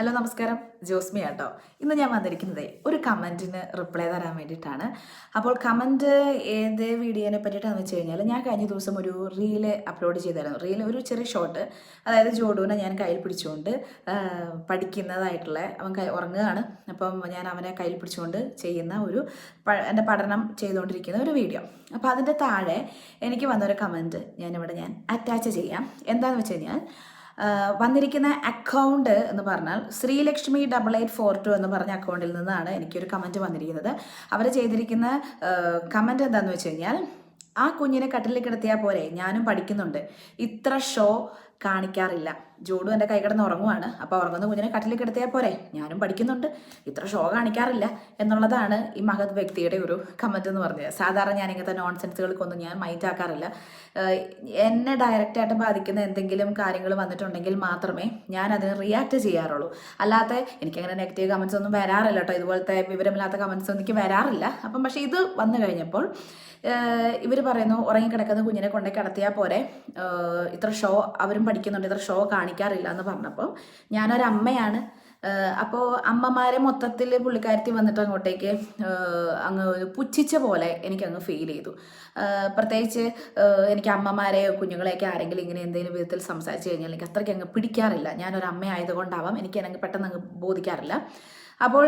Hello നമസ്കാരം. ജോസ്മി ആട്ടോ ഇന്ന് ഞാൻ വന്നിരിക്കുന്നത് ഒരു കമന്റിന് റിപ്ലൈ തരാൻ വേണ്ടിയിട്ടാണ്. അപ്പോൾ കമന്റ് ഏത് വീഡിയോനെ പറ്റിയിട്ടാണെന്ന് വെച്ച് കഴിഞ്ഞാൽ ഞാൻ കഴിഞ്ഞ ദിവസം ഒരു റീൽ അപ്ലോഡ് ചെയ്തായിരുന്നു. റീൽ ഒരു ചെറിയ ഷോട്ട് അതായത് ജോഡുവിനെ ഞാൻ കയ്യിൽ പിടിച്ചുകൊണ്ട് പഠിക്കുന്നതായിട്ടുള്ള അവൻ ഉറങ്ങുകയാണ്. അപ്പം ഞാൻ അവനെ കയ്യിൽ പിടിച്ചുകൊണ്ട് ചെയ്യുന്ന ഒരു എന്റെ പഠനം ചെയ്തുകൊണ്ടിരിക്കുന്ന ഒരു വീഡിയോ അപ്പോൾ അതിന്റെ താഴെ എനിക്ക് വന്നൊരു കമന്റ് ഞാനിവിടെ ഞാൻ അറ്റാച്ച് ചെയ്യാം. എന്താണെന്ന് വെച്ച് കഴിഞ്ഞാൽ വന്നിരിക്കുന്ന അക്കൗണ്ട് എന്ന് പറഞ്ഞാൽ Sreelakshmi double eight four two എന്ന് പറഞ്ഞ അക്കൗണ്ടിൽ നിന്നാണ് എനിക്കൊരു കമന്റ് വന്നിരിക്കുന്നത്. അവർ ചെയ്തിരിക്കുന്ന കമന്റ് എന്താണെന്ന് വെച്ച് കഴിഞ്ഞാൽ ആ കുഞ്ഞിനെ കട്ടിലിൽ കിടത്തിയാൽ പോരെ ഞാനും പഠിക്കുന്നുണ്ട്. ഇത്ര ഷോ കാണിക്കാറില്ല. ജോഡു എന്റെ കൈ കിടന്ന് ഉറങ്ങുവാണ്. അപ്പോൾ ഉറങ്ങുന്ന കുഞ്ഞിനെ കട്ടിലിൽ കിടത്തിയാൽ പോരെ? ഞാനും പഠിക്കുന്നുണ്ട്. ഇത്ര ഷോ കാണിക്കാറില്ല എന്നുള്ളതാണ് ഈ മഹത് വ്യക്തിയുടെ ഒരു കമന്റ് എന്ന് പറഞ്ഞത്. സാധാരണ ഞാൻ ഇങ്ങനത്തെ നോൺസെൻസുകൾക്കൊന്നും ഞാൻ മൈൻഡ് ആക്കാറില്ല. എന്നെ ഡയറക്റ്റായിട്ട് ബാധിക്കുന്ന എന്തെങ്കിലും കാര്യങ്ങൾ വന്നിട്ടുണ്ടെങ്കിൽ മാത്രമേ ഞാൻ അതിന് റിയാക്ട് ചെയ്യാറുള്ളൂ. അല്ലാതെ എനിക്കങ്ങനെ നെഗറ്റീവ് കമൻസ് ഒന്നും വരാറില്ല കേട്ടോ ഇതുപോലത്തെ വിവരമില്ലാത്ത കമൻസ് ഒന്നും എനിക്ക് വരാറില്ല. അപ്പം പക്ഷേ ഇത് വന്നു കഴിഞ്ഞപ്പോൾ ഇവർ പറയുന്നു ഉറങ്ങിക്കിടക്കുന്ന കുഞ്ഞിനെ കൊണ്ടേ കിടത്തിയാൽ പോരെ. ഇത്ര ഷോ അവരും പഠിക്കുന്നുണ്ട്. ഇത്ര ഷോ കാണിക്കാറില്ല എന്ന് പറഞ്ഞപ്പോൾ ഞാനൊരമ്മയാണ്. അപ്പോൾ അമ്മമാരെ മൊത്തത്തിൽ പുള്ളിക്കാരത്തി വന്നിട്ട് അങ്ങോട്ടേക്ക് അങ്ങ് പുച്ഛിച്ച പോലെ എനിക്കങ്ങ് ഫീൽ ചെയ്തു. പ്രത്യേകിച്ച് എനിക്ക് അമ്മമാരെ കുഞ്ഞുങ്ങളെയൊക്കെ ആരെങ്കിലും ഇങ്ങനെ എന്തെങ്കിലും വിധത്തിൽ സംസാരിച്ച് കഴിഞ്ഞാൽ എനിക്ക് അത്രയ്ക്ക് അങ്ങ് പിടിക്കാറില്ല. ഞാനൊരു അമ്മ ആയതുകൊണ്ടാവാം എനിക്ക് എനിക്ക് പെട്ടെന്ന് അങ്ങ് ബോധിക്കാറില്ല. അപ്പോൾ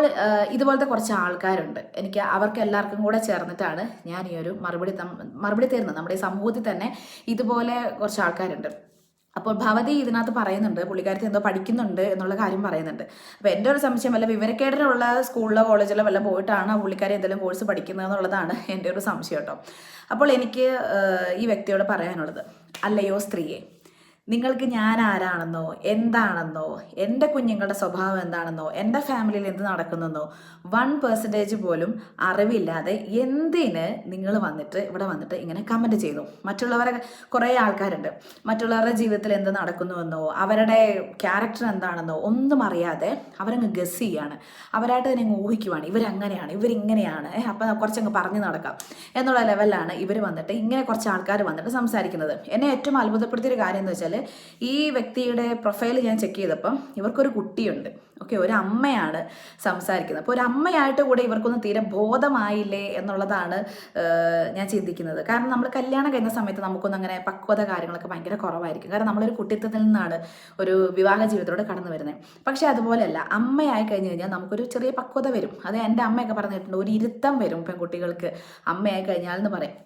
ഇതുപോലത്തെ കുറച്ച് ആൾക്കാരുണ്ട്. എനിക്ക് അവർക്ക് എല്ലാവർക്കും കൂടെ ചേർന്നിട്ടാണ് ഞാൻ ഈ ഒരു മറുപടി മറുപടി തരുന്നത്. നമ്മുടെ സമൂഹത്തിൽ തന്നെ ഇതുപോലെ കുറച്ച് ആൾക്കാരുണ്ട്. അപ്പോൾ ഭവതി ഇതിനകത്ത് പറയുന്നുണ്ട് പുള്ളിക്കാരത്തി എന്തോ പഠിക്കുന്നുണ്ട് എന്നുള്ള കാര്യം പറയുന്നുണ്ട്. അപ്പോൾ എന്റെ ഒരു സംശയം വല്ല വിവരക്കേടനുള്ള സ്കൂളിലോ കോളേജിലോ വല്ല പോയിട്ടാണ് പുള്ളിക്കാരി എന്തെങ്കിലും കോഴ്സ് പഠിക്കുന്നത് എന്നുള്ളതാണ് എന്റെ ഒരു സംശയം കേട്ടോ. അപ്പോൾ എനിക്ക് ഈ വ്യക്തിയോട് പറയാനുള്ളത് അല്ലയോ സ്ത്രീയെ? നിങ്ങൾക്ക് ഞാൻ ആരാണെന്നോ? എന്താണെന്നോ? എന്റെ കുഞ്ഞുങ്ങളുടെ സ്വഭാവം എന്താണെന്നോ? എന്റെ ഫാമിലിയിൽ എന്ത് നടക്കുന്നെന്നോ? വൺ പെർസെന്റേജ് പോലും അറിവില്ലാതെ എന്തിന് നിങ്ങൾ വന്നിട്ട് ഇവിടെ വന്നിട്ട് ഇങ്ങനെ കമന്റ് ചെയ്തു? മറ്റുള്ളവരെ കുറേ ആൾക്കാരുണ്ട്. മറ്റുള്ളവരുടെ ജീവിതത്തിൽ എന്ത് നടക്കുന്നുവെന്നോ? അവരുടെ ക്യാരക്ടർ എന്താണെന്നോ? ഒന്നും അറിയാതെ അവരങ്ങ് ഗസ് ചെയ്യാണ്. അവരായിട്ട് തന്നെ അങ്ങ് ഊഹിക്കുവാണ്. ഇവരങ്ങനെയാണ് ഇവരിങ്ങനെയാണ്. അപ്പം കുറച്ചങ്ങ് പറഞ്ഞു നടക്കാം. എന്നുള്ള ലെവലിലാണ് ഇവർ വന്നിട്ട് ഇങ്ങനെ കുറച്ച് ആൾക്കാർ വന്നിട്ട് സംസാരിക്കുന്നത്. എന്നെ ഏറ്റവും അത്ഭുതപ്പെടുത്തിയൊരു കാര്യം എന്ന് വെച്ചാൽ ഈ വ്യക്തിയുടെ പ്രൊഫൈൽ ഞാൻ ചെക്ക് ചെയ്തപ്പം ഇവർക്കൊരു കുട്ടിയുണ്ട്. ഓക്കെ ഒരു അമ്മയാണ് സംസാരിക്കുന്നത്. അപ്പോൾ ഒരു അമ്മയായിട്ട് കൂടെ ഇവർക്കൊന്നും തീരെ ബോധമായില്ലേ എന്നുള്ളതാണ് ഞാൻ ചിന്തിക്കുന്നത്. കാരണം നമ്മൾ കല്യാണം കഴിഞ്ഞ സമയത്ത് നമുക്കൊന്നും അങ്ങനെ പക്വത കാര്യങ്ങളൊക്കെ ഭയങ്കര കുറവായിരിക്കും. കാരണം നമ്മളൊരു കുട്ടിത്തത്തിൽ നിന്നാണ് ഒരു വിവാഹ ജീവിതത്തിലൂടെ കടന്നു വരുന്നത് പക്ഷേ അതുപോലെയല്ല അമ്മയായി കഴിഞ്ഞ് കഴിഞ്ഞാൽ നമുക്കൊരു ചെറിയ പക്വത വരും. അത് എന്റെ അമ്മയൊക്കെ പറഞ്ഞിട്ടുണ്ട് ഒരു ഇരുത്തം വരും പെൺകുട്ടികൾക്ക്. അമ്മയായി കഴിഞ്ഞാൽ എന്ന് പറയും.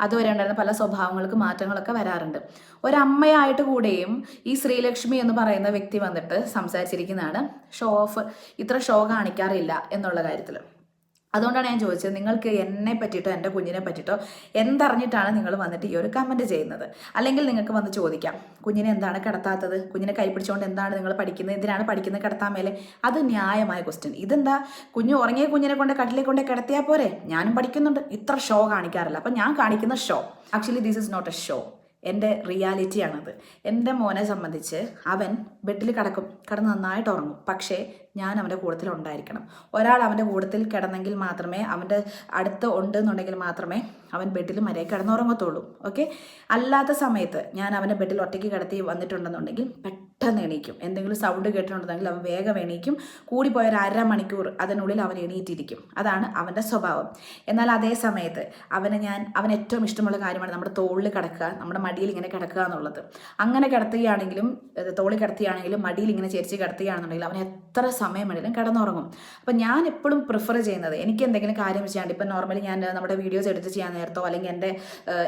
അതുവരെ ഉണ്ടായിരുന്ന പല സ്വഭാവങ്ങൾക്ക് മാറ്റങ്ങളൊക്കെ വരാറുണ്ട്. ഒരമ്മയായിട്ട് കൂടെയും ഈ ശ്രീലക്ഷ്മി എന്ന് പറയുന്ന വ്യക്തി വന്നിട്ട് സംസാരിച്ചിരിക്കുന്നതാണ്. ഷോ ഓഫ് ഇത്ര ഷോ കാണിക്കാറില്ല എന്നുള്ള കാര്യത്തിൽ അതുകൊണ്ടാണ് ഞാൻ ചോദിച്ചത് നിങ്ങൾക്ക് എന്നെ പറ്റിയിട്ടോ എന്റെ കുഞ്ഞിനെ പറ്റിയിട്ടോ എന്തറിഞ്ഞിട്ടാണ് നിങ്ങൾ വന്നിട്ട് ഈ ഒരു കമന്റ് ചെയ്യുന്നത്? അല്ലെങ്കിൽ നിങ്ങൾക്ക് വന്ന് ചോദിക്കാം കുഞ്ഞിനെ എന്താണ് കിടത്താത്തത്? കുഞ്ഞിനെ കൈ പിടിച്ചുകൊണ്ട് എന്താണ് നിങ്ങൾ പഠിക്കുന്നത്? എന്തിനാണ് പഠിക്കുന്നത് കിടത്താൻ മേലെ? അത് ന്യായമായ ക്വസ്റ്റ്യൻ ഇതെന്താ? കുഞ്ഞു ഉറങ്ങിയ കുഞ്ഞിനെ കൊണ്ട് കട്ടിലെ കൊണ്ട് കിടത്തിയാൽ പോരെ? ഞാനും പഠിക്കുന്നുണ്ട്. ഇത്ര ഷോ കാണിക്കാറില്ല. അപ്പം ഞാൻ കാണിക്കുന്ന show actually this is not a show എന്റെ റിയാലിറ്റിയാണത് എന്റെ മോനെ സംബന്ധിച്ച് അവൻ ബെഡിൽ കിടക്കും. കിടന്ന് നന്നായിട്ട് ഉറങ്ങും. പക്ഷേ ഞാൻ അവന്റെ കൂടത്തിൽ ഉണ്ടായിരിക്കണം. ഒരാൾ അവന്റെ കൂടത്തിൽ കിടന്നെങ്കിൽ മാത്രമേ അവന്റെ അടുത്ത് ഉണ്ട് എന്നുണ്ടെങ്കിൽ മാത്രമേ അവൻ ബെഡിൽ മര്യാദ കിടന്നുറങ്ങത്തുള്ളൂ. ഓക്കെ? അല്ലാത്ത സമയത്ത് ഞാൻ അവനെ ബെഡിൽ ഒറ്റയ്ക്ക് കിടത്തി വന്നിട്ടുണ്ടെന്നുണ്ടെങ്കിൽ പെട്ടെന്ന് എണീക്കും. എന്തെങ്കിലും സൗണ്ട് കേട്ടിട്ടുണ്ടെങ്കിൽ അവൻ വേഗം എണീക്കും. കൂടിപ്പോയ ഒരു അര മണിക്കൂർ അതിനുള്ളിൽ അവൻ എണീറ്റിരിക്കും. അതാണ് അവന്റെ സ്വഭാവം. എന്നാൽ അതേ സമയത്ത് അവനെ ഞാൻ അവൻ ഏറ്റവും ഇഷ്ടമുള്ള കാര്യമാണ് നമ്മുടെ തോളിൽ കിടക്കുക നമ്മുടെ മടിയിൽ ഇങ്ങനെ കിടക്കുക എന്നുള്ളത്. അങ്ങനെ കിടത്തുകയാണെങ്കിലും തോളിൽ കിടത്തുകയാണെങ്കിലും മടിയിൽ ഇങ്ങനെ ചേരിച്ച് കിടത്തുകയാണെന്നുണ്ടെങ്കിൽ അവൻ എത്ര സമയം വേണമെങ്കിലും കിടന്നുറങ്ങും. അപ്പം ഞാൻ എപ്പോഴും പ്രിഫർ ചെയ്യുന്നത് എനിക്ക് എന്തെങ്കിലും കാര്യം ചെയ്യാണ്ട് ഇപ്പം നോർമലി ഞാൻ നമ്മുടെ വീഡിയോസ് എഡിറ്റ് ചെയ്യാൻ നേരത്തോ അല്ലെങ്കിൽ എന്റെ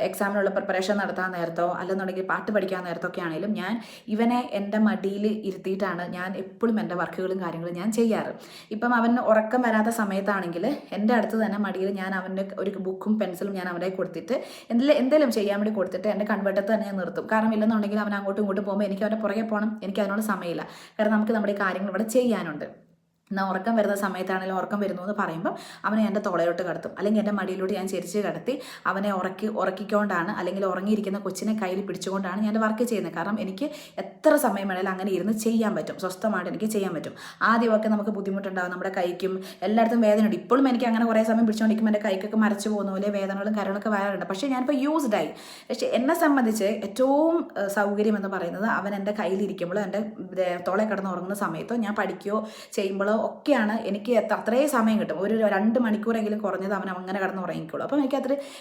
എക്സാമിനുള്ള പ്രിപ്പറേഷൻ നടത്താൻ നേരത്തോ അല്ലെന്നുണ്ടെങ്കിൽ പാട്ട് പഠിക്കാൻ നേരത്തോ ഒക്കെ ആണെങ്കിലും ഞാൻ ഇവനെ എന്റെ മടിയിൽ ഇരുത്തിയിട്ടാണ് ഞാൻ എപ്പോഴും എന്റെ വർക്കുകളും കാര്യങ്ങളും ഞാൻ ചെയ്യാറ്. ഇപ്പം അവന് ഉറക്കം വരാത്ത സമയത്താണെങ്കിൽ എന്റെ അടുത്ത് തന്നെ മടിയിൽ ഞാൻ അവന്റെ ഒരു ബുക്കും പെൻസിലും ഞാൻ അവന്റെ കൊടുത്തിട്ട് എന്തെങ്കിലും എന്തെങ്കിലും ചെയ്യാൻ വേണ്ടി കൊടുത്തിട്ട് എന്റെ കൺവെട്ടത്ത് തന്നെ ഞാൻ നിർത്തും. കാരണം ഇല്ലെന്നുണ്ടെങ്കിൽ അവൻ അങ്ങോട്ടും ഇങ്ങോട്ടും പോകുമ്പോൾ എനിക്ക് അവന്റെ പുറകെ പോകണം എനിക്ക് അതിനോട് സമയമില്ല. കാരണം നമുക്ക് നമ്മുടെ കാര്യങ്ങൾ ഇവിടെ ചെയ്യാനുണ്ട്. എന്നാൽ ഉറക്കം വരുന്ന സമയത്താണെങ്കിലും ഉറക്കം വരുന്നു എന്ന് പറയുമ്പം അവനെ എന്റെ തോളയിലോട്ട് കടത്തും. അല്ലെങ്കിൽ എന്റെ മടിയിലൂടെ ഞാൻ ചെരിച്ച് കടത്തി അവനെ ഉറക്കി ഉറക്കിക്കൊണ്ടാണ് അല്ലെങ്കിൽ ഉറങ്ങിയിരിക്കുന്ന കൊച്ചിനെ കയ്യിൽ പിടിച്ചുകൊണ്ടാണ് ഞാൻ വർക്ക് ചെയ്യുന്നത്. കാരണം എനിക്ക് എത്ര സമയം വേണേലും അങ്ങനെ ഇരുന്ന് ചെയ്യാൻ പറ്റും. സ്വസ്ഥമായിട്ട് എനിക്ക് ചെയ്യാൻ പറ്റും. ആദ്യമൊക്കെ നമുക്ക് ബുദ്ധിമുട്ടുണ്ടാകും നമ്മുടെ കൈക്കും എല്ലായിടത്തും വേദനയുണ്ട് ഇപ്പോഴും എനിക്ക് അങ്ങനെ കുറേ സമയം പിടിച്ചുകൊണ്ടിരിക്കുമ്പോൾ എന്റെ കൈക്കൊക്കെ മരച്ചു പോകുന്ന പോലെ വേദനകളും കാര്യങ്ങളൊക്കെ വരാറുണ്ട്. പക്ഷേ ഞാനിപ്പോൾ യൂസ്ഡായി പക്ഷേ എന്നെ സംബന്ധിച്ച് ഏറ്റവും സൗകര്യം എന്ന് പറയുന്നത് അവൻ എന്റെ കയ്യിലിരിക്കുമ്പോഴോ എന്റെ തോളെ കിടന്ന് ഉറങ്ങുന്ന സമയത്തോ ഞാൻ പഠിക്കുകയോ ചെയ്യുമ്പോഴോ ഒക്കെയാണ് എനിക്ക് അത്രയും സമയം കിട്ടും. ഒരു രണ്ട് മണിക്കൂറെങ്കിലും കുറഞ്ഞത് അവൻ അങ്ങനെ കിടന്ന് ഉറങ്ങിക്കോളൂ. അപ്പം എനിക്ക്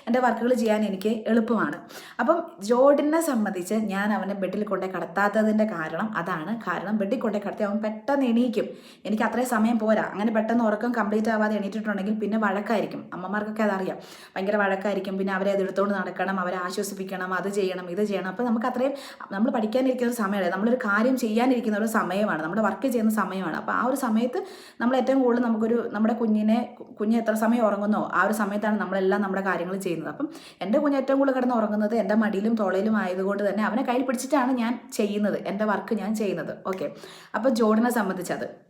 എന്റെ വർക്കുകൾ ചെയ്യാൻ എനിക്ക് എളുപ്പമാണ്. അപ്പം ജോഡിനെ സംബന്ധിച്ച് ഞാൻ അവനെ ബെഡിൽ കൊണ്ടേ കടത്താത്തതിന്റെ കാരണം അതാണ്. കാരണം ബെഡിൽ കൊണ്ടേ കടത്തി അവൻ പെട്ടെന്ന് എണീക്കും. എനിക്ക് അത്രയും സമയം പോരാ. അങ്ങനെ പെട്ടെന്ന് ഉറക്കം കംപ്ലീറ്റ് ആവാതെ എണീറ്റിട്ടുണ്ടെങ്കിൽ പിന്നെ വഴക്കായിരിക്കും. അമ്മമാർക്കൊക്കെ അതറിയാം. ഭയങ്കര വഴക്കായിരിക്കും. പിന്നെ അവരെ അത് എടുത്തുകൊണ്ട് നടക്കണം അവരെ ആശ്വസിപ്പിക്കണം അത് ചെയ്യണം ഇത് ചെയ്യണം. അപ്പോൾ നമുക്ക് അത്രയും നമ്മൾ പഠിക്കാനിരിക്കുന്ന ഒരു സമയമല്ലേ? നമ്മളൊരു കാര്യം ചെയ്യാനിരിക്കുന്ന ഒരു സമയമാണ്. നമ്മുടെ വർക്ക് ചെയ്യുന്ന സമയമാണ്. അപ്പോൾ ആ ഒരു സമയത്ത് നമ്മൾ ഏറ്റവും കൂടുതൽ നമുക്കൊരു നമ്മുടെ കുഞ്ഞിനെ കുഞ്ഞ് എത്ര സമയം ഉറങ്ങുന്നോ ആ ഒരു സമയത്താണ് നമ്മളെല്ലാം നമ്മുടെ കാര്യങ്ങൾ ചെയ്യുന്നത്. അപ്പം എന്റെ കുഞ്ഞ് ഏറ്റവും കൂടുതൽ കിടന്ന് ഉറങ്ങുന്നത് എന്റെ മടിയിലും തോളയിലും ആയതുകൊണ്ട് തന്നെ അവനെ കയ്യിൽ പിടിച്ചിട്ടാണ് ഞാൻ ചെയ്യുന്നത് എന്റെ വർക്ക് ഞാൻ ചെയ്യുന്നത്. ഓക്കെ. അപ്പോൾ ജോഡിനെ സംബന്ധിച്ചത്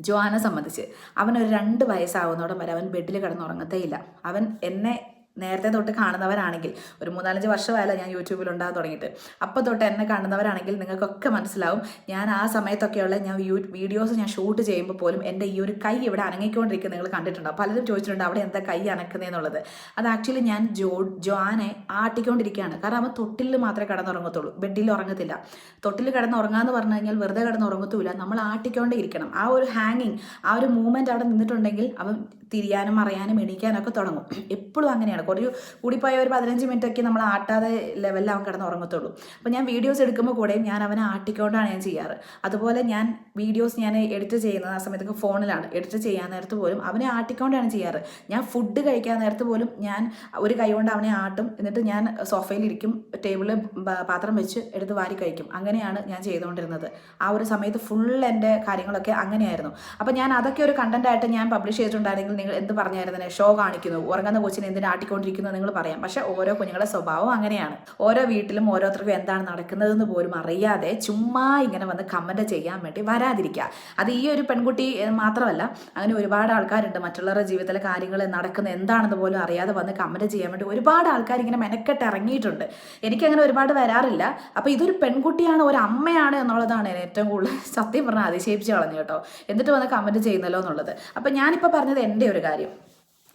ജോനെ സംബന്ധിച്ച്. അവൻ ഒരു രണ്ട് വയസ്സാവുന്നോടം വരെ അവൻ ബെഡിൽ കിടന്നുറങ്ങത്തേയില്ല അവൻ എന്നെ നേരത്തെ തൊട്ട് കാണുന്നവരാണെങ്കിൽ ഒരു മൂന്നാലഞ്ച് വർഷമായല്ലോ ഞാൻ യൂട്യൂബിൽ ഉണ്ടാകാൻ തുടങ്ങിയിട്ട്. അപ്പോൾ തൊട്ട് എന്നെ കാണുന്നവരാണെങ്കിൽ നിങ്ങൾക്കൊക്കെ മനസ്സിലാവും ഞാൻ ആ സമയത്തൊക്കെയുള്ള ഞാൻ വീഡിയോസ് ഞാൻ ഷൂട്ട് ചെയ്യുമ്പോൾ പോലും എന്റെ ഈ ഒരു കൈ ഇവിടെ അനങ്ങിക്കൊണ്ടിരിക്കുന്നത് നിങ്ങൾ കണ്ടിട്ടുണ്ടോ? പലരും ചോദിച്ചിട്ടുണ്ട് അവിടെ എന്താ കൈ അനക്കുന്നതെന്നുള്ളത് അത് ആക്ച്വലി ഞാൻ ജോ ജോനെ ആട്ടിക്കൊണ്ടിരിക്കുകയാണ്. കാരണം അവൻ തൊട്ടിൽ മാത്രമേ കിടന്നുറങ്ങത്തുള്ളൂ. ബെഡിൽ ഉറങ്ങത്തില്ല. തൊട്ടിൽ കിടന്നുറങ്ങാന്ന് പറഞ്ഞു കഴിഞ്ഞാൽ വെറുതെ കിടന്നുറങ്ങത്തുമില്ല. നമ്മൾ ആട്ടിക്കൊണ്ടേ ഇരിക്കണം. ആ ഒരു ഹാങ്ങിങ് ആ ഒരു മൂവ്മെന്റ് അവിടെ നിന്നിട്ടുണ്ടെങ്കിൽ അവൻ തിരിയാനും അറിയാനും എണീക്കാനൊക്കെ തുടങ്ങും. എപ്പോഴും അങ്ങനെയാണ്. കുറേ കൂടിപ്പോയ ഒരു പതിനഞ്ച് മിനിറ്റ് ഒക്കെ നമ്മൾ ആട്ടാതെ ലെവലിൽ അവൻ കിടന്ന് ഉറങ്ങത്തുള്ളൂ. അപ്പോൾ ഞാൻ വീഡിയോസ് എടുക്കുമ്പോൾ കൂടെയും ഞാൻ അവനെ ആട്ടിക്കൊണ്ടാണ് ഞാൻ ചെയ്യാറ്. അതുപോലെ ഞാൻ വീഡിയോസ് ഞാൻ എഡിറ്റ് ചെയ്യുന്നത് ആ സമയത്തൊക്കെ ഫോണിലാണ്. എഡിറ്റ് ചെയ്യാൻ നേരത്ത് പോലും അവനെ ആട്ടിക്കൊണ്ടാണ് ചെയ്യാറ്. ഞാൻ ഫുഡ് കഴിക്കാൻ നേരത്ത് പോലും ഞാൻ ഒരു കൈ കൊണ്ട് അവനെ ആട്ടും. എന്നിട്ട് ഞാൻ സോഫയിലിരിക്കും ടേബിളിൽ പാത്രം വെച്ച് എടുത്ത് വാരി കഴിക്കും. അങ്ങനെയാണ് ഞാൻ ചെയ്തുകൊണ്ടിരുന്നത്. ആ ഒരു സമയത്ത് ഫുൾ എന്റെ കാര്യങ്ങളൊക്കെ അങ്ങനെയായിരുന്നു. അപ്പോൾ ഞാൻ അതൊക്കെ ഒരു കണ്ടന്റായിട്ട് ഞാൻ പബ്ലിഷ് ചെയ്തിട്ടുണ്ടായിരുന്നെങ്കിൽ നിങ്ങൾ എന്ത് പറഞ്ഞായിരുന്നു ഷോ കാണിക്കുന്നു. ഉറങ്ങുന്ന കൊച്ചിനെ എന്തിനാ ആട്ടിക്കൊണ്ടിരിക്കുന്നു നിങ്ങൾ പറയാം. പക്ഷെ ഓരോ കുഞ്ഞുങ്ങളുടെ സ്വഭാവം അങ്ങനെയാണ്. ഓരോ വീട്ടിലും ഓരോരുത്തർക്കും എന്താണ് നടക്കുന്നതെന്ന് പോലും അറിയാതെ ചുമ്മാ ഇങ്ങനെ വന്ന് കമന്റ് ചെയ്യാൻ വേണ്ടി വരാതിരിക്കുക. അത് ഈ ഒരു പെൺകുട്ടി മാത്രമല്ല അങ്ങനെ ഒരുപാട് ആൾക്കാരുണ്ട്. മറ്റുള്ളവരുടെ ജീവിതത്തിലെ കാര്യങ്ങൾ നടക്കുന്ന എന്താണെന്ന് പോലും അറിയാതെ വന്ന് കമന്റ് ചെയ്യാൻ വേണ്ടി ഒരുപാട് ആൾക്കാർ ഇങ്ങനെ മെനക്കെട്ട് ഇറങ്ങിയിട്ടുണ്ട്. എനിക്കങ്ങനെ ഒരുപാട് വരാറില്ല. അപ്പോൾ ഇതൊരു പെൺകുട്ടിയാണ് ഒരു അമ്മയാണ് എന്നുള്ളതാണ് ഏറ്റവും കൂടുതൽ സത്യം പറഞ്ഞാൽ അതിശയിപ്പിച്ച് കളഞ്ഞു കേട്ടോ. എന്നിട്ട് വന്ന് കമന്റ് ചെയ്യുന്നല്ലോ എന്നുള്ളത്. അപ്പോൾ ഞാനിപ്പോൾ പറഞ്ഞത് എന്റെ ഒരു കാര്യം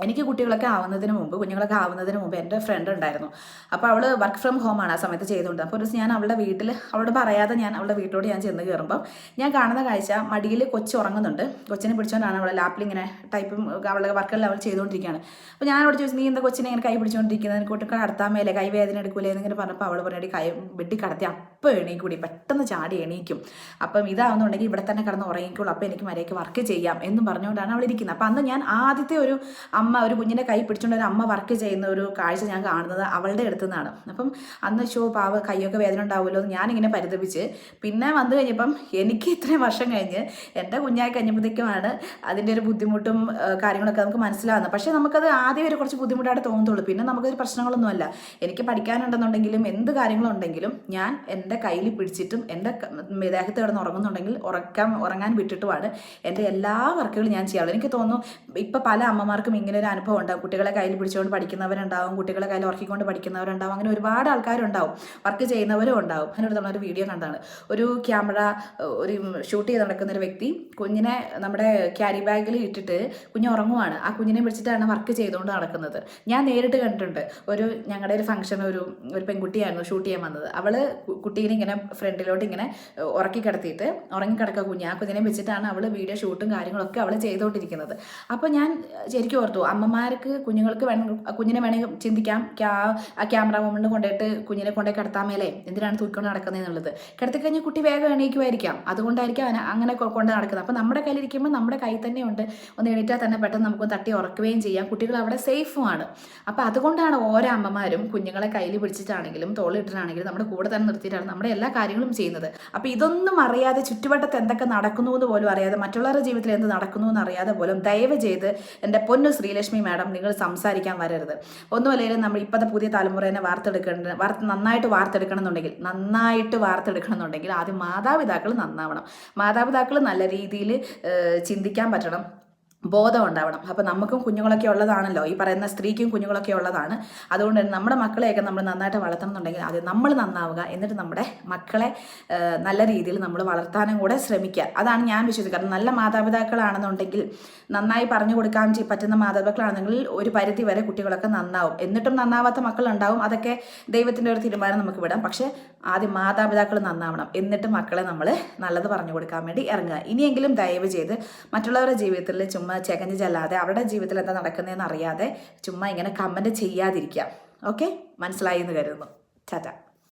എനിക്ക് കുട്ടികളൊക്കെ ആവുന്നതിന് മുമ്പ് കുഞ്ഞുങ്ങളൊക്കെ ആവുന്നതിന് മുമ്പ് എന്റെ ഫ്രണ്ട് ഉണ്ടായിരുന്നു. അപ്പോൾ അവൾ വർക്ക് ഫ്രം ഹോം ആണ് ആ സമയത്ത് ചെയ്തുകൊണ്ട് അപ്പോൾ ഒരു ദിവസം ഞാൻ അവളുടെ വീട്ടിൽ അവളോട് പറയാതെ ഞാൻ അവളുടെ വീട്ടിലോട് ഞാൻ ചെന്ന് കയറുമ്പോൾ ഞാൻ കാണുന്ന കാഴ്ച മടിയിൽ കൊച്ചു ഉറങ്ങുന്നുണ്ട്. കൊച്ചിനെ പിടിച്ചുകൊണ്ടാണ് അവളെ ലാപ്പിൽ ഇങ്ങനെ ടൈപ്പും അവളുടെ വർക്കെല്ലാം അവൾ ചെയ്തുകൊണ്ടിരിക്കുകയാണ്. അപ്പോൾ അവളോട് ചോദിച്ചു നീ എന്താ കൊച്ചിനെ ഇങ്ങനെ കൈ പിടിച്ചുകൊണ്ടിരിക്കുന്നത് കുട്ടിക്ക് കടത്താൻ മേലെ കൈ വേദന എടുക്കൂലേ? എന്നിങ്ങനെ പറഞ്ഞപ്പോൾ അവൾ പറഞ്ഞിട്ട് കൈ വെട്ടി കടത്തി അപ്പോൾ എണീക്കൂടി. പെട്ടെന്ന് ചാടി എണീക്കും. അപ്പം ഇതാവുന്നുണ്ടെങ്കിൽ ഇവിടെ തന്നെ കിടന്ന് ഉറങ്ങിക്കോളൂ. അപ്പോൾ എനിക്ക് മര്യാദയ്ക്ക് വർക്ക് ചെയ്യാം എന്ന് പറഞ്ഞുകൊണ്ടാണ് അവൾ ഇരിക്കുന്നത് അപ്പോൾ അന്ന് ഞാൻ ആദ്യത്തെ ഒരു അമ്മ ഒരു കുഞ്ഞിന്റെ കൈ പിടിച്ചുകൊണ്ട് ഒരു അമ്മ വർക്ക് ചെയ്യുന്ന ഒരു കാഴ്ച ഞാൻ കാണുന്നത് അവളുടെ അടുത്ത് നിന്നാണ്. അപ്പം അന്ന് ഷോ പാവ കൈയൊക്കെ വേദന ഉണ്ടാവുമല്ലോ എന്ന് ഞാനിങ്ങനെ പരിതപിച്ച് പിന്നെ വന്നു കഴിഞ്ഞപ്പം എനിക്ക് ഇത്രയും വർഷം കഴിഞ്ഞ് എന്റെ കുഞ്ഞായി കഴിഞ്ഞപ്പോഴത്തേക്കുമാണ് അതിന്റെ ഒരു ബുദ്ധിമുട്ടും കാര്യങ്ങളൊക്കെ നമുക്ക് മനസ്സിലാവുന്നത്. പക്ഷേ നമുക്കത് ആദ്യം ഒരു കുറച്ച് ബുദ്ധിമുട്ടായിട്ട് തോന്നത്തുള്ളൂ. പിന്നെ നമുക്കൊരു പ്രശ്നങ്ങളൊന്നുമല്ല. എനിക്ക് പഠിക്കാനുണ്ടെന്നുണ്ടെങ്കിലും എന്ത് കാര്യങ്ങളുണ്ടെങ്കിലും ഞാൻ എന്റെ കയ്യിൽ പിടിച്ചിട്ടും എന്റെ ദേഹത്ത് കിടന്ന് ഉറങ്ങുന്നുണ്ടെങ്കിൽ ഉറക്കാൻ ഉറങ്ങാൻ വിട്ടിട്ടുമാണ് എന്റെ എല്ലാ വർക്കുകളും ഞാൻ ചെയ്യാറുള്ളൂ എനിക്ക് തോന്നുന്നു ഇപ്പം പല അമ്മമാർക്കും ഇങ്ങനെ ഒരു അനുഭവം ഉണ്ടാവും. കുട്ടികളെ കയ്യിൽ പിടിച്ചുകൊണ്ട് പഠിക്കുന്നവരുണ്ടാവും കുട്ടികളെ കയ്യിൽ ഉറക്കിക്കൊണ്ട് പഠിക്കുന്നവരുണ്ടാവും അങ്ങനെ ഒരുപാട് ആൾക്കാരുണ്ടാവും വർക്ക് ചെയ്യുന്നവരും ഉണ്ടാവും. അങ്ങനെ ഒരു നമ്മളൊരു വീഡിയോ കണ്ടാണ് ഒരു ക്യാമറ ഒരു ഷൂട്ട് ചെയ്ത് നടക്കുന്ന ഒരു വ്യക്തി കുഞ്ഞിനെ നമ്മുടെ ക്യാരി ബാഗിൽ ഇട്ടിട്ട് കുഞ്ഞ് ഉറങ്ങുവാണ്. ആ കുഞ്ഞിനെ പിടിച്ചിട്ടാണ് വർക്ക് ചെയ്തുകൊണ്ട് നടക്കുന്നത്. ഞാൻ നേരിട്ട് കണ്ടിട്ടുണ്ട്. ഒരു ഞങ്ങളുടെ ഒരു ഫംഗ്ഷൻ ഒരു ഒരു പെൺകുട്ടിയായിരുന്നു ഷൂട്ട് ചെയ്യാൻ വന്നത്. അവൾ കുട്ടീനെ ഇങ്ങനെ ഫ്രണ്ടിലോട്ട് ഇങ്ങനെ ഉറക്കി കിടത്തിയിട്ട് ഉറങ്ങിക്കിടക്കുക കുഞ്ഞ്. ആ കുഞ്ഞിനെ വെച്ചിട്ടാണ് അവൾ വീഡിയോ ഷൂട്ടും കാര്യങ്ങളൊക്കെ അവൾ ചെയ്തുകൊണ്ടിരിക്കുന്നത്. അപ്പോൾ ഞാൻ ശരിക്കും ഓർത്തു അമ്മമാർക്ക് കുഞ്ഞുങ്ങൾക്ക് കുഞ്ഞിനെ വേണമെങ്കിൽ ചിന്തിക്കാം. ക്യാമറ വുമണ് കൊണ്ടുപോയിട്ട് കുഞ്ഞിനെ കൊണ്ടേ കിടത്താൻ മേലെ എന്തിനാണ് തൂക്കിക്കൊണ്ട് നടക്കുന്നത് എന്നുള്ളത്. കിടത്തിക്കഴിഞ്ഞാൽ കുട്ടി വേഗം എണീക്കുമായിരിക്കാം. അതുകൊണ്ടായിരിക്കും അങ്ങനെ കൊണ്ട് നടക്കുന്നത്. അപ്പോൾ നമ്മുടെ കയ്യിലിരിക്കുമ്പോൾ നമ്മുടെ കയ്യിൽ തന്നെ ഉണ്ട്. ഒന്ന് എണീറ്റാൽ തന്നെ പെട്ടെന്ന് നമുക്ക് തട്ടി ഉറക്കുകയും ചെയ്യാം. കുട്ടികൾ അവിടെ സേഫുമാണ്. അപ്പോൾ അതുകൊണ്ടാണ് ഓരോ അമ്മമാരും കുഞ്ഞുങ്ങളെ കയ്യിൽ പിടിച്ചിട്ടാണെങ്കിലും തോളിട്ടിട്ടാണെങ്കിലും നമ്മുടെ കൂടെ തന്നെ നിർത്തിയിട്ടാണ് നമ്മുടെ എല്ലാ കാര്യങ്ങളും ചെയ്യുന്നത്. അപ്പോൾ ഇതൊന്നും അറിയാതെ ചുറ്റുവട്ടത്ത് എന്തൊക്കെ നടക്കുന്നു എന്ന് പോലും അറിയാതെ മറ്റുള്ളവരുടെ ജീവിതത്തിൽ എന്ത് നടക്കുന്നു എന്ന് അറിയാതെ പോലും ദയവ് ചെയ്ത് എന്റെ പൊന്നു ശ്രീ ശ്രീലക്ഷ്മി മാഡം നിങ്ങൾ സംസാരിക്കാൻ വരരുത്. ഒന്നുമല്ലെങ്കിലും നമ്മൾ ഇപ്പോഴത്തെ പുതിയ തലമുറേനെ വാർത്തെടുക്കേണ്ട വാർത്ത നന്നായിട്ട് വാർത്തെടുക്കണം എന്നുണ്ടെങ്കിൽ നന്നായിട്ട് വാർത്തെടുക്കണം എന്നുണ്ടെങ്കിൽ ആദ്യം മാതാപിതാക്കൾ നന്നാവണം. മാതാപിതാക്കൾ നല്ല രീതിയിൽ ചിന്തിക്കാൻ പറ്റണം. ബോധം ഉണ്ടാവണം അപ്പോൾ നമുക്കും കുഞ്ഞുങ്ങളൊക്കെ ഉള്ളതാണല്ലോ. ഈ പറയുന്ന സ്ത്രീക്കും കുഞ്ഞുങ്ങളൊക്കെ ഉള്ളതാണ്. അതുകൊണ്ട് തന്നെ നമ്മുടെ മക്കളെയൊക്കെ നമ്മൾ നന്നായിട്ട് വളർത്തണം എന്നുണ്ടെങ്കിൽ ആദ്യം നമ്മൾ നന്നാവുക. എന്നിട്ട് നമ്മുടെ മക്കളെ നല്ല രീതിയിൽ നമ്മൾ വളർത്താനും കൂടെ ശ്രമിക്കുക. അതാണ് ഞാൻ വിശ്വസിക്കുന്നത്. നല്ല മാതാപിതാക്കളാണെന്നുണ്ടെങ്കിൽ നന്നായി പറഞ്ഞു കൊടുക്കാൻ പറ്റുന്ന മാതാപിതാക്കളാണെങ്കിൽ ഒരു പരിധി വരെ കുട്ടികളൊക്കെ നന്നാവും. എന്നിട്ടും നന്നാവാത്ത മക്കളുണ്ടാവും. അതൊക്കെ ദൈവത്തിന്റെ ഒരു തീരുമാനം നമുക്ക് വിടാം. പക്ഷേ ആദ്യം മാതാപിതാക്കൾ നന്നാവണം. എന്നിട്ട് മക്കളെ നമ്മൾ നല്ലത് പറഞ്ഞു കൊടുക്കാൻ വേണ്ടി ഇറങ്ങുക. ഇനിയെങ്കിലും ദയവ് ചെയ്ത് മറ്റുള്ളവരുടെ ജീവിതത്തിൽ ചുമ്മാ ചെകഞ്ഞ് ചെല്ലാതെ അവരുടെ ജീവിതത്തിൽ എന്താ നടക്കുന്നതെന്ന് അറിയാതെ ചുമ്മാ ഇങ്ങനെ കമന്റ് ചെയ്യാതിരിക്കുക. ഓക്കെ മനസ്സിലായി എന്ന് കരുതുന്നു. ടാറ്റ.